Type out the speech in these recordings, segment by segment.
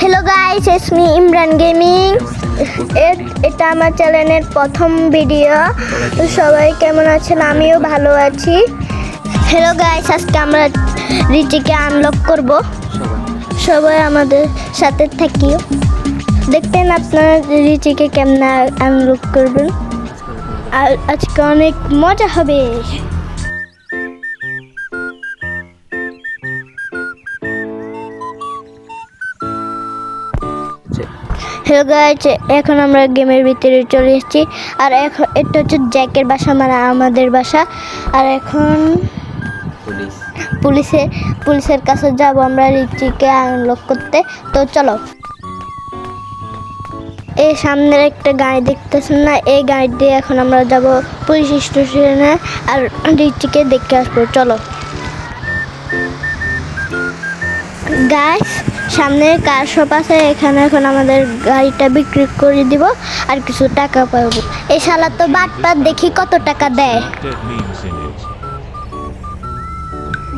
Hello guys it's me Imran gaming এটা আমার চ্যানেলের প্রথম ভিডিও সবাই কেমন আছেন? আমিও ভালো আছি। হ্যালো গাইস আজকে আমরা রিচিকে আনলক করব। সবাই আমাদের সাথে থাকিও। দেখতেন আপনারা রিচিকে কেমন আনলক করবেন। আর আজকে অনেক মজা হবে। হ্যালো গাইস এখন আমরা গেমের ভিতরে চলে এসেছি। আর এখন এটা হচ্ছে জ্যাকের বাসা মানে আমাদের বাসা। আর এখন পুলিশ পুলিশের পুলিশের কাছে যাব আমরা রিচিকে আনলক করতে। তো চলো। এই সামনের একটা গাড়ি দেখতেছেন না? এই গাড়ি দিয়ে এখন আমরা যাব পুলিশ স্টেশনে। আর রিচিকে দেখতে আসব। চলো। গাছ সামনে কার শপ আছে, এখানে এখন আমাদের গাড়িটা বিক্রি করে দিব, আর কিছু টাকা পাবো এই শালা তো বাটপাত দেখি কত টাকা দেয়.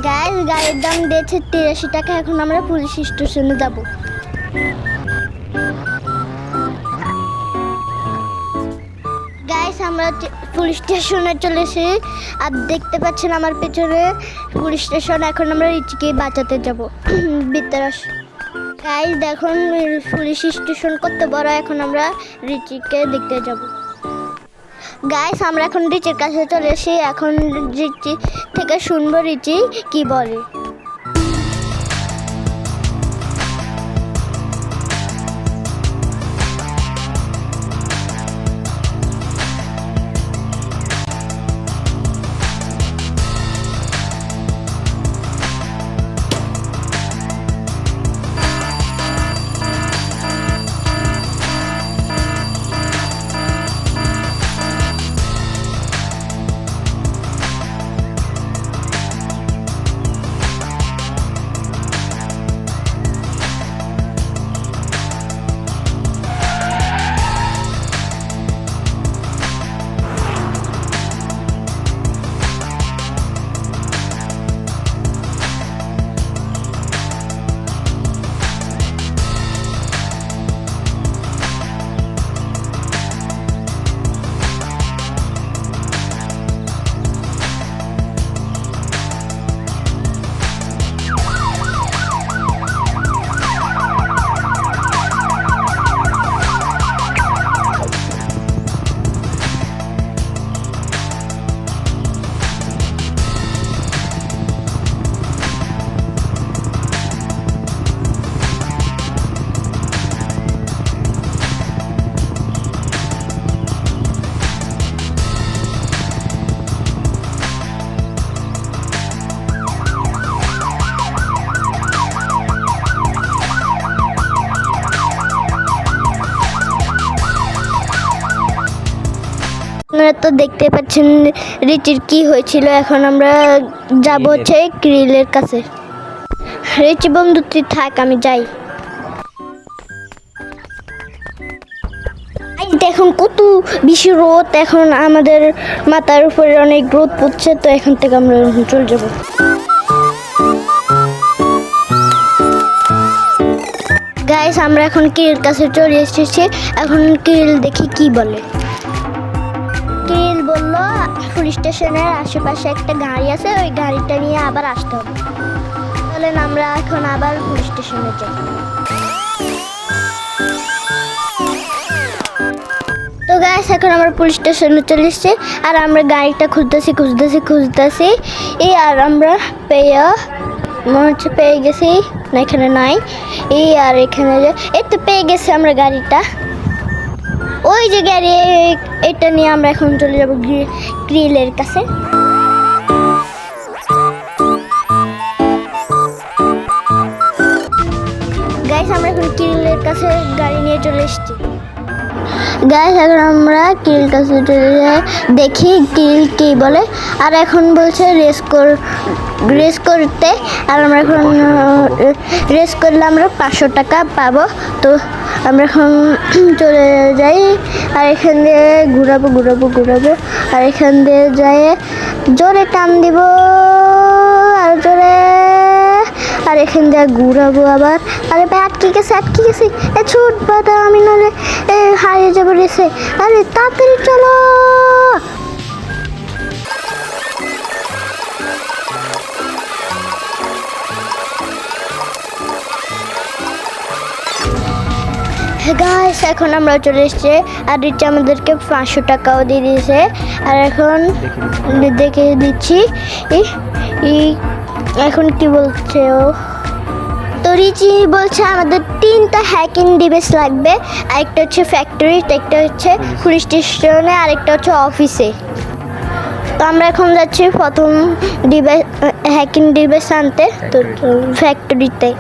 গাইস গাড়ির দাম দিয়েছে তিরাশি টাকা, এখন আমরা পুলিশ স্টেশনে যাব গাইস আমরা পুলিশ স্টেশনে চলে এসেছি। আর দেখতে পাচ্ছেন আমার পেছনে পুলিশ স্টেশন এখন আমরা রিচিকে বাঁচাতে যাব। আস গাইস দেখুন পুলিশ স্টেশন কত বড়, এখন আমরা রিচিকে দেখতে যাব। গাইস আমরা এখন রিচির কাছে চলে এসেছি, এখন রিচি থেকে শুনব রিচি কি বলে। আপনারা তো দেখতে পাচ্ছেন রিচির কি হয়েছিল। এখন আমরা যাব হচ্ছে ক্রিলের কাছে। রিচি বন্ধু তুই থাক আমি যাই। এই দেখুন কত বেশি রোদ। এখন আমাদের মাথার উপরে অনেক রোদ পড়ছে তো এখান থেকে আমরা চলে যাব। গাইস আমরা এখন কিল কাছে চলে এসেছি। এখন কিল দেখি কি বলে। পুলিশ স্টেশনের আশেপাশে একটা গাড়ি আছে, ওই গাড়িটা নিয়ে আবার আসতে হবে। তাহলে আমরা এখন আবার পুলিশ স্টেশনে যাই। তো গাইস এখন আমরা পুলিশ স্টেশনে চলে এসেছি, আর আমরা গাড়িটা খুঁজতেছি খুঁজতেছি খুঁজতেছি। এই আর আমরা পেয়ে, মনে হচ্ছে পেয়ে গেছি, না এখানে নাই। এই আর এখানে এই তো পেয়ে গেছি আমরা গাড়িটা। ওই যে গাড়ি, এটা নিয়ে আমরা এখন চলে যাব গ্রিলের কাছে। গাইস আমরা এখন গ্রিলের কাছে গাড়ি নিয়ে চলে এসেছি। গাইস এখন আমরা কিল কাছে চলে যাই। দেখি কিল কি বলে। আর এখন বলছে রেস কর রেস করতে আর আমরা এখন রেস করলে আমরা পাঁচশো টাকা পাবো। তো আমরা এখন চলে যাই আর এখান দিয়ে ঘুরাবো ঘুরাবো ঘুরাবো। আর এখান দিয়ে যাই জোরে টান দিব আর জোরে। আর এখান দিয়ে ঘুরাবো আবার। আরে ভাই আটকে গেছে আটকে গেছে। এ ছুট বাদা আমি নাহলে এ হারিয়ে যাব রেসে। আরে তাড়াতাড়ি চলো। গাইস এখন আমরা চলে এসেছি। আর রিচা আমাদেরকে পাঁচশো টাকাও দিয়ে দিয়েছে। আর এখন দেখে দিচ্ছি। এখন কি বলছে ও? তো রিচি বলছে আমাদের তিনটা হ্যাকিং ডিভাইস লাগবে। আরেকটা হচ্ছে ফ্যাক্টরি একটা হচ্ছে পুলিশ স্টেশনে আরেকটা হচ্ছে অফিসে তো আমরা এখন যাচ্ছি প্রথম ডিভাইস হ্যাকিং ডিভাইস আনতে, তো ফ্যাক্টরিতে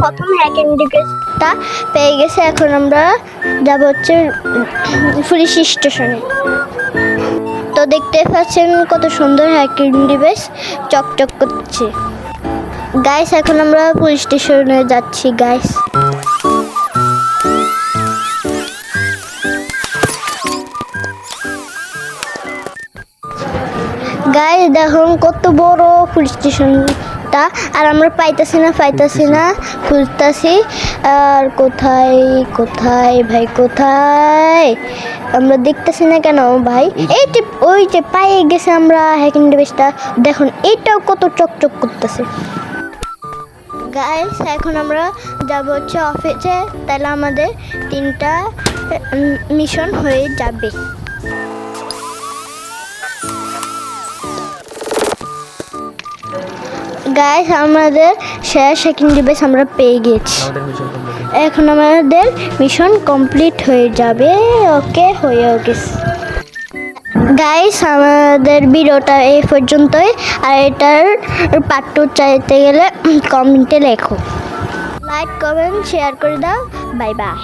প্রথম হ্যাকিং ডিভাইসটা পেয়ে গেছে। এখন আমরা যাব হচ্ছে পুলিশ স্টেশনে। তো দেখতে পাচ্ছেন কত সুন্দর হ্যাকিং ডিভাইস চকচক করছে। গাইস এখন আমরা পুলিশ স্টেশনে যাচ্ছি গাইস গাইস দেখুন কত বড় পুলিশ স্টেশনটা আর আমরা পাইতাছি না পাইতাছি না খুঁজতাছি আর কোথায় কোথায় ভাই কোথায়? আমরা দেখতেছি না কেন ভাই? এই যে ওই যে পায়ে গেছে আমরা হ্যাকিং ডিভাইসটা। দেখুন এইটাও কত চকচক করতেছে। গাইস এখন আমরা যাব হচ্ছে অফিসে তাহলে আমাদের তিনটা মিশন হয়ে যাবে। গাইস আমাদের শেয়ার সেকেন্ড ডিভাইস আমরা পেয়ে গেছি। এখন আমাদের মিশন কমপ্লিট হয়ে যাবে। ওকে হয়ে গেছে। গাইস আমাদের ভিডিওটা এই পর্যন্তই। আর এটার পার্ট টু চাইতে গেলে কমেন্টে লেখো। লাইক কমেন্ট শেয়ার করে দাও। Bye bye